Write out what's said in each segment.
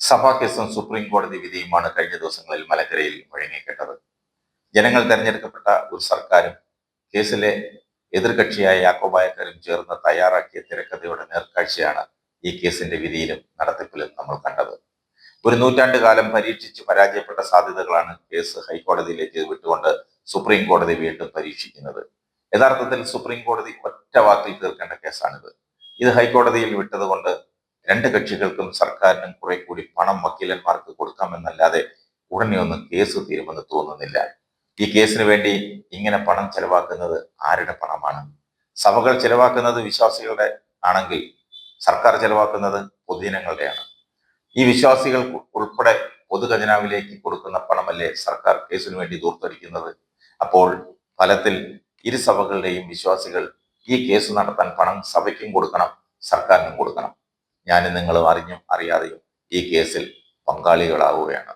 സഭാ കേസും സുപ്രീം കോടതി വിധിയുമാണ് കഴിഞ്ഞ ദിവസങ്ങളിൽ മലക്കരയിൽ വഴങ്ങിക്കേട്ടത്. ജനങ്ങൾ തെരഞ്ഞെടുക്കപ്പെട്ട ഒരു സർക്കാരും കേസിലെ എതിർകക്ഷിയായ യാക്കോബായക്കാരും ചേർന്ന് തയ്യാറാക്കിയ തിരക്കഥയുടെ നേർക്കാഴ്ചയാണ് ഈ കേസിന്റെ വിധിയിലും നടത്തിപ്പിലും നമ്മൾ കണ്ടത്. ഒരു നൂറ്റാണ്ട് കാലം പരീക്ഷിച്ച് പരാജയപ്പെട്ട സാധ്യതകളാണ് കേസ് ഹൈക്കോടതിയിലേക്ക് വിട്ടുകൊണ്ട് സുപ്രീം കോടതി വീണ്ടും പരീക്ഷിക്കുന്നത്. യഥാർത്ഥത്തിൽ സുപ്രീം കോടതി ഒറ്റ വാക്കിൽ തീർക്കേണ്ട കേസാണിത്. ഇത് ഹൈക്കോടതിയിൽ വിട്ടതുകൊണ്ട് രണ്ട് കക്ഷികൾക്കും സർക്കാരിനും കുറെ കൂടി പണം വക്കീലന്മാർക്ക് കൊടുക്കാമെന്നല്ലാതെ ഉടനെ ഒന്നും കേസ് തീരുമെന്ന് തോന്നുന്നില്ല. ഈ കേസിന് വേണ്ടി ഇങ്ങനെ പണം ചെലവാക്കുന്നത് ആരുടെ പണമാണ്? സഭകൾ ചെലവാക്കുന്നത് വിശ്വാസികളുടെ ആണെങ്കിൽ സർക്കാർ ചെലവാക്കുന്നത് പൊതുജനങ്ങളുടെയാണ്. ഈ വിശ്വാസികൾ ഉൾപ്പെടെ പൊതുഖജനാവിലേക്ക് കൊടുക്കുന്ന പണമല്ലേ സർക്കാർ കേസിനു വേണ്ടി ദൂർത്തടിക്കുന്നത്? അപ്പോൾ ഫലത്തിൽ ഇരു സഭകളുടെയും വിശ്വാസികൾ ഈ കേസ് നടത്താൻ പണം സഭയ്ക്കും കൊടുക്കണം സർക്കാരിനും കൊടുക്കണം. ഞാനും നിങ്ങളും അറിഞ്ഞും അറിയാതെയും ഈ കേസിൽ പങ്കാളികളാവുകയാണ്.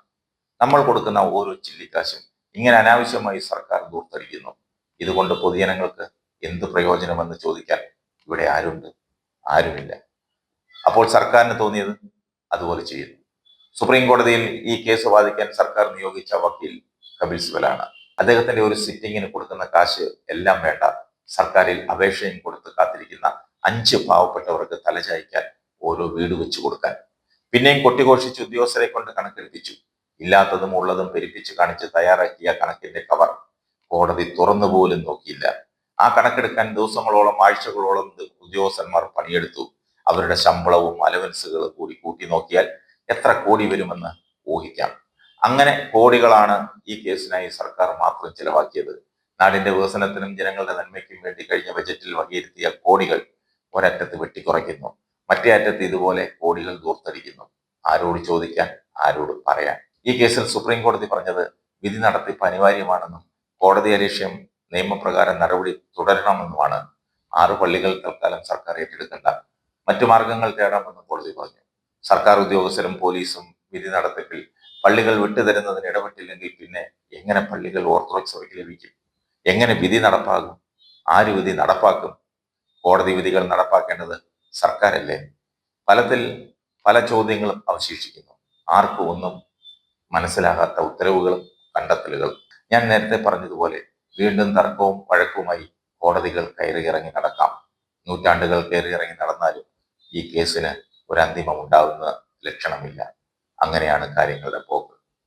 നമ്മൾ കൊടുക്കുന്ന ഓരോ ചില്ലിക്കാശും ഇങ്ങനെ അനാവശ്യമായി സർക്കാർ ദൂർത്തടിക്കുന്നു. ഇതുകൊണ്ട് പൊതുജനങ്ങൾക്ക് എന്ത് പ്രയോജനമെന്ന് ചോദിക്കാൻ ഇവിടെ ആരുണ്ട്? ആരുമില്ല. അപ്പോൾ സർക്കാരിന് തോന്നിയത് അതുപോലെ ചെയ്യുന്നു. സുപ്രീം കോടതിയിൽ ഈ കേസ് വാദിക്കാൻ സർക്കാർ നിയോഗിച്ച വക്കീൽ കപിൽ സിബലാണ്. അദ്ദേഹത്തിന്റെ ഒരു സിറ്റിങ്ങിന് കൊടുക്കുന്ന കാശ് എല്ലാം വേണ്ട. സർക്കാരിൽ അപേക്ഷയും കൊടുത്ത് കാത്തിരിക്കുന്ന അഞ്ച് പാവപ്പെട്ടവർക്ക് തലചായ്ക്കാൻ ഓരോ വീട് വെച്ചു കൊടുക്കാൻ. പിന്നെയും കൊട്ടിഘോഷിച്ച് ഉദ്യോഗസ്ഥരെ കൊണ്ട് കണക്കെടുപ്പിച്ചു. ഇല്ലാത്തതും ഉള്ളതും പെരുപ്പിച്ച് കാണിച്ച് തയ്യാറാക്കിയ കണക്കിന്റെ കവർ കോടതി തുറന്നു പോലും നോക്കിയില്ല. ആ കണക്കെടുക്കാൻ ദിവസങ്ങളോളം ആഴ്ചകളോളം ഉദ്യോഗസ്ഥന്മാർ പണിയെടുത്തു. അവരുടെ ശമ്പളവും അലവൻസുകളും കൂടി കൂട്ടി നോക്കിയാൽ എത്ര കോടി വരുമെന്ന് ഊഹിക്കാം. അങ്ങനെ കോടികളാണ് ഈ കേസിനായി സർക്കാർ മാത്രം ചിലവാക്കിയത്. നാടിന്റെ വികസനത്തിനും ജനങ്ങളുടെ നന്മയ്ക്കും വേണ്ടി കഴിഞ്ഞ ബജറ്റിൽ വകയിരുത്തിയ കോടികൾ ഒരറ്റത്ത് വെട്ടിക്കുറയ്ക്കുന്നു. മറ്റേ അറ്റത്ത് ഇതുപോലെ കോടികൾ ദൂർത്തടിക്കുന്നു. ആരോട് ചോദിക്കാൻ ആരോട് പറയാൻ. ഈ കേസിൽ സുപ്രീം കോടതി പറഞ്ഞത് വിധി നടത്തിപ്പ് അനിവാര്യമാണെന്നും കോടതി അലക്ഷ്യം നിയമപ്രകാരം നടപടി തുടരണമെന്നുമാണ്. ആറ് പള്ളികൾ തൽക്കാലം സർക്കാർ ഏറ്റെടുക്കേണ്ട. മറ്റു മാർഗങ്ങൾ തേടാമെന്നും കോടതി പറഞ്ഞു. സർക്കാർ ഉദ്യോഗസ്ഥരും പോലീസും വിധി നടത്തിപ്പിൽ പള്ളികൾ വിട്ടുതരുന്നതിന് ഇടപെട്ടില്ലെങ്കിൽ പിന്നെ എങ്ങനെ പള്ളികൾ ഓർത്തഡോക്സ് സഭയ്ക്ക് ലഭിക്കും? എങ്ങനെ വിധി നടപ്പാകും? ആര് വിധി നടപ്പാക്കും? കോടതി വിധികൾ നടപ്പാക്കേണ്ടത് സർക്കാരല്ലേ? പലതിൽ പല ചോദ്യങ്ങളും അവശേഷിക്കുന്നു. ആർക്കും ഒന്നും മനസ്സിലാകാത്ത ഉത്തരവുകളും കണ്ടെത്തലുകളും ഞാൻ നേരത്തെ പറഞ്ഞതുപോലെ വീണ്ടും തർക്കവും വഴക്കുമായി കോടതികൾ കയറി ഇറങ്ങി നടക്കാം. നൂറ്റാണ്ടുകൾ കയറി ഇറങ്ങി നടന്നാലും ഈ കേസിന് ഒരു ഉണ്ടാകുന്ന ലക്ഷണമില്ല. അങ്ങനെയാണ് കാര്യങ്ങളുടെ പോക്ക്.